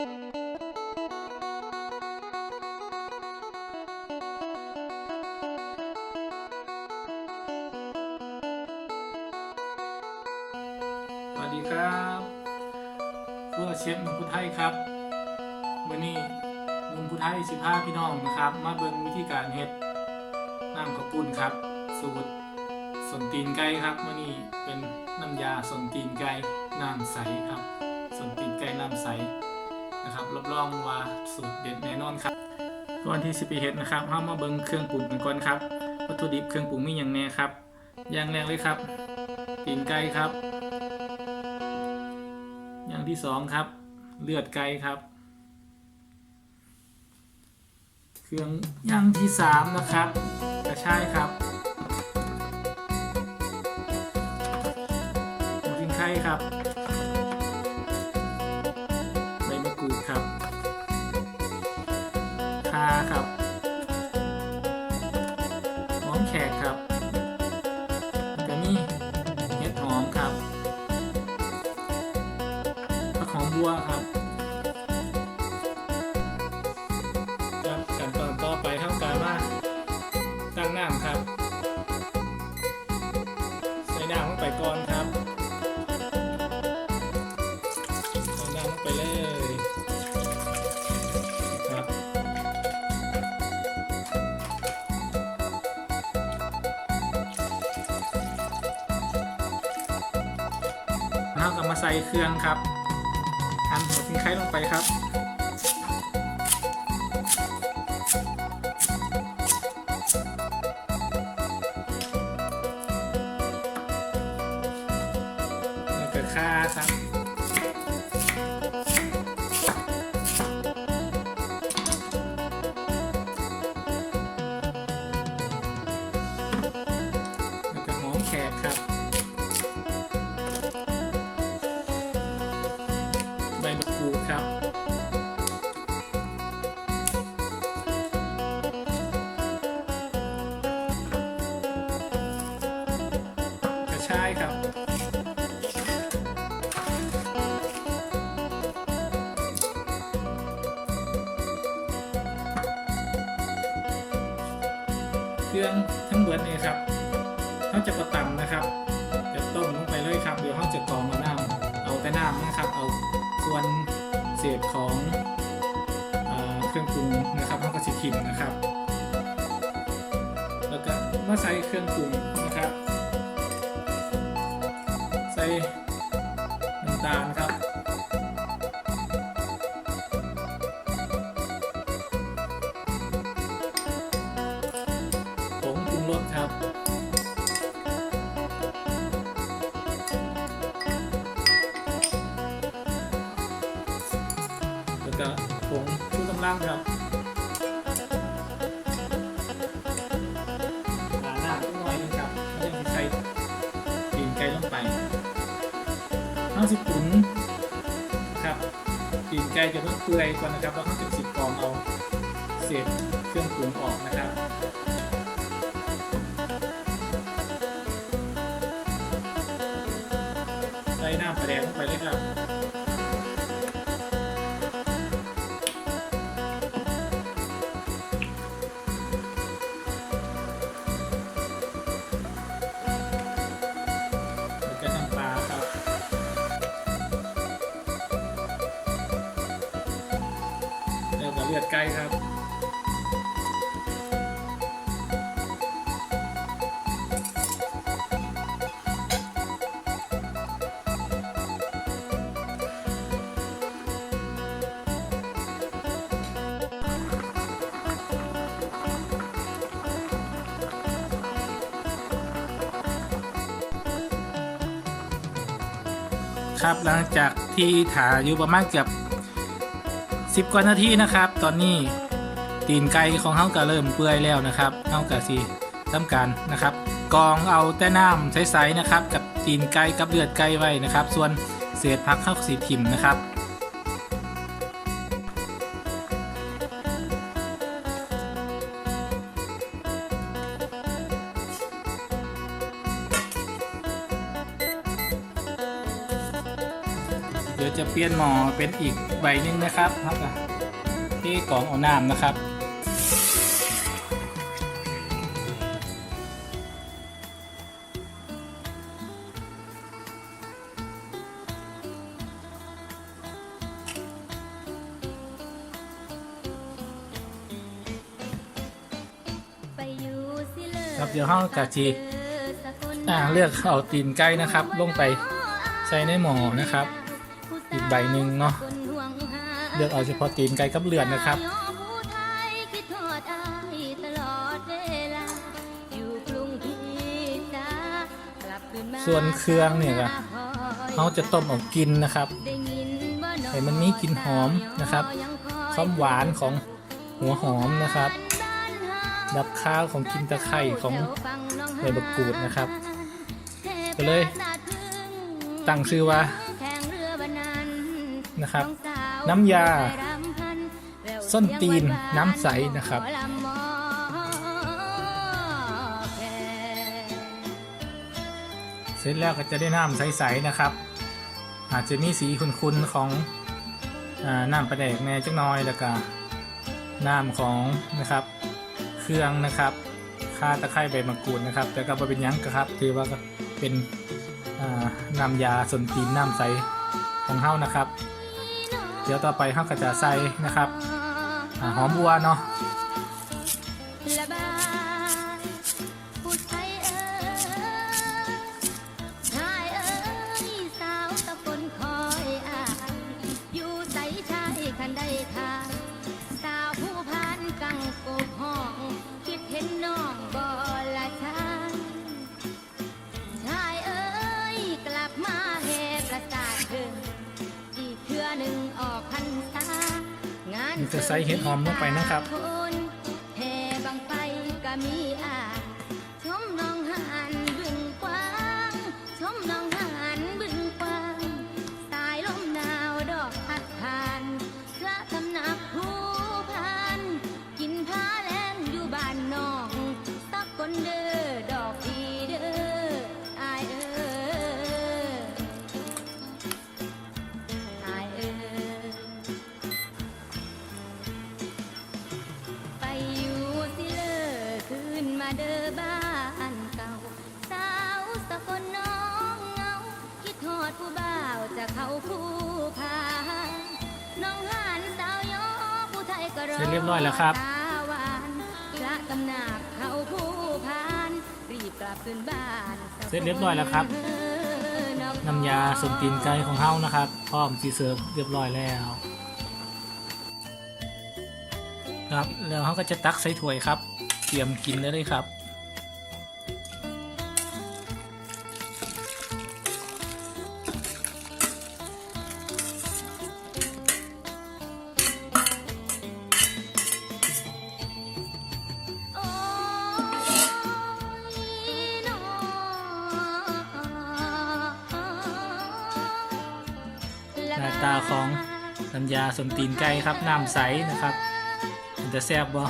สวัสดีครับพวกเชฟหนุ่มพุทไทยครับวันนี้หนุ่มพุทไทยสิบห้าพี่น้องนะครับ มาเบิ่งวิธีการเฮ็ดน้ำข้าวปุ้นครับ สูตรสนตีนไก่ครับวันนี้เป็นน้ำยาสนตีนไก่น้ำใสครับสนตีนไก่น้ำใส นะครับรับรองว่าสูตรเด็ดแน่นอนครับก่อนที่สิไปเฮ็ดนะครับเรามาเบิ่งเครื่องปรุงกันก่อนครับ วัตถุดิบเครื่องปรุงมีอย่างแน่ครับ อย่างแรกเลยครับตีนไก่ครับ อย่างที่สองครับ เลือดไก่ครับ เครื่องอย่างที่สามนะครับ กระชายครับหัวทิ้งไข่ครับ แขกครับ แล้วก็มาใส่เครื่องครับหั่นหัวทิ้งไข่ลงไปครับ กระชายครับ เครื่องทั้งเบิดนี่ครับเขาจะประตำนะครับ จะต้มลงไปเลยครับ เดี๋ยวเขาจะกรองเอาน้ำเอาแต่น้ำนะครับ เอาส่วนเศษของเอเครื่องปรุงนะครับเขาก็สิถิ่มนะครับ แล้วก็เมาใส่เครื่องปรุง ส่น้ำตาลครับ ผงปรุงรสครับ แล้วก็ผงชูกำลังครับ เอาสิบถุงครับปิ่นไก่จะต้องเปื่อยก่อนนะครับแล้วเขาจะสิกรองเอาเศษเครื่องปรุงออกนะครับใส่น้ำปลาแดงลงไปเลยครับ เลือดไก่ครับ ครับหลังจากที่ถ่ายอยู่ประมาณเกือบ สิบกว่านาทีนะครับ ตอนนี้ตีนไก่ของเฮาก็เริ่มเปื่อยแล้วนะครับเฮาก็สิทำการนะครับกองเอาแต่น้ำใสๆนะครับ กับตีนไก่กับเลือดไก่ไว้นะครับ ส่วนเศษผักเข้าสีถิ่มนะครับ ดี๋ยวจะเปลี่ยนหม้อเป็นอีกใบหนึงนะครับครับอะที่กล่องเอาน้ำนะครับครับเดี๋ยวห้องกะจีอ่าเลือกเอาตีนไก่นะครับ ลงไปใส่ในหม้อนะครับ อีกใบหนึ่งเนาะเลือกเอาเฉพาะตีนไก่กับเลือดนะครับส่วนเครื่องเนี่ยก็เขาจะต้มเอากินนะครับให้มันมีกลิ่นหอมนะครับความหวานของหัวหอมนะครับ ดับข้าวของกินตะไคร่ของใบมะกรูดนะครับ ก็เลยตั้งชื่อว่า นะครับ น้ำยา ส้นตีนน้ำใสนะครับเสร็จแล้วก็จะได้น้ำใสๆนะครับ อาจจะมีสีขุ่นๆของอาน้ำปลาแดกแน่จักหน้อยแล้วก็น้ำของนะครับ เครื่องนะครับข่าตะไคร้ใบมะกรูดนะครับ แต่ก็บ่เป็นหยังก็ครับถือว่าก็เป็นอ่าน้ำยาส่วนตีนน้ำใสของเฮานะครับเดี๋ยวต่อไปเฮาก็จะใส่นะครับอหอมบัวเนาะ จะใส่เห็ดหอมลงไปนะครับ รอเสร็จเรียบร้อยแล้วครับตาหวานพระตำหนักเข้าผู้พานรีบกลับคืนบ้านเสร็จเรียบร้อยแล้วครับน้ำยาส่วนตีนไก่ของเฮานะครับ พร้อมที่เสิร์ฟเรียบร้อยแล้วครับแล้วเขาก็จะตักใส่ถ้วยครับ เตรียมกินได้เลยครับาของน้ำยาสมตีนไก่ครับน้ำใสนะครับมันจะแซ่บบ่า